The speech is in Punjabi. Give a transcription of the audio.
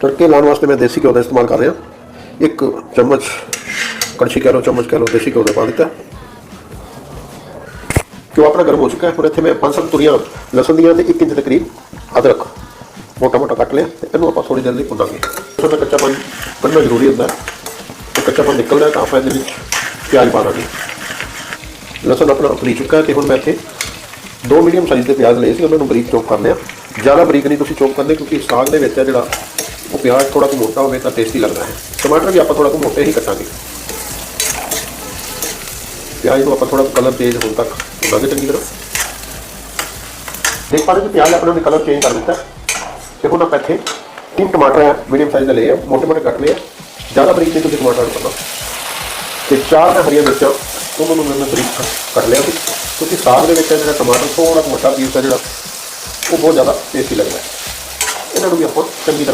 ਤੜਕੇ ਲਾਉਣ ਵਾਸਤੇ ਮੈਂ ਦੇਸੀ ਘਿਓ ਦਾ ਇਸਤੇਮਾਲ ਕਰ ਰਿਹਾ। ਇੱਕ ਚਮਚ, ਕੜਛੀ ਕਹਿ ਲਓ, ਚਮਚ ਕਹਿ ਲਓ, ਦੇਸੀ ਘਿਓ ਦਾ ਪਾ ਦਿੱਤਾ। ਘਿਓ ਆਪਣਾ ਗਰਮ ਹੋ ਚੁੱਕਾ ਹੈ। ਹੁਣ ਇੱਥੇ ਮੈਂ ਪੰਜ ਸੱਤ ਤੁਰੀਆਂ, ਲਸਣ ਦੀਆਂ ਤੇ 1 ਇੰਚ ਦੇ ਕਰੀਬ ਅਦਰਕ ਮੋਟਾ ਮੋਟਾ ਕੱਟ ਲਿਆ ਤੇ ਇਹਨੂੰ ਆਪਾਂ ਥੋੜੀ ਦੇਰ ਲਈ ਭੁੰਨਾਂਗੇ। ਕੱਚਾ ਪਾਣੀ ਕੱਢਣਾ ਜ਼ਰੂਰੀ ਹੁੰਦਾ ਹੈ। ਕੱਚਾ ਪਾਣੀ ਨਿਕਲਦਾ ਤਾਂ ਆਪਾਂ ਇਹਦੇ ਵਿੱਚ ਪਿਆਜ਼ ਪਾ ਦਾਂਗੇ। ਲਸਣ ਆਪਣਾ ਉਤਰੀ ਚੁੱਕਾ ਹੈ ਤੇ ਹੁਣ ਮੈਂ ਇੱਥੇ ਦੋ ਮੀਡੀਅਮ ਸਾਈਜ਼ ਦੇ ਪਿਆਜ਼ ਲਏ ਸੀ, ਉਹਨਾਂ ਨੂੰ ਬਰੀਕ ਚੌਪ ਕਰ ਲਿਆ। ਜ਼ਿਆਦਾ ਬਰੀਕ ਨਹੀਂ ਤੁਸੀਂ ਚੌਪ ਕਰਨੇ ਕਿਉਂਕਿ ਸਾਗ ਦੇ ਵਿੱਚ ਹੈ ਜਿਹੜਾ और प्याज थोड़ा सा मोटा होगा तो टेस्टी लग रहा है। टमाटर भी आप थोड़ा सा मोटे ही कटांगे प्याज को आप थोड़ा कलर चेंज होने तक लगे चंगी तरह देख पा रहे हो कि प्याज अपना कलर चेंज कर दिता है। देखो ना पैथे तीन टमाटर है मीडियम साइज़ का ले मोटे मोटे कट ले ज़्यादा बरीक नहीं तो तुम्हें टमाटर करना तो चार मैं हरिया मिर्चा। उन्होंने मैंने बरीक कट लिया। तो क्योंकि साग के जो टमाटर थोड़ा मोटा पीस है जो वो बहुत ज़्यादा टेस्टी लगता है। इन्हों भी आप चंकी तरह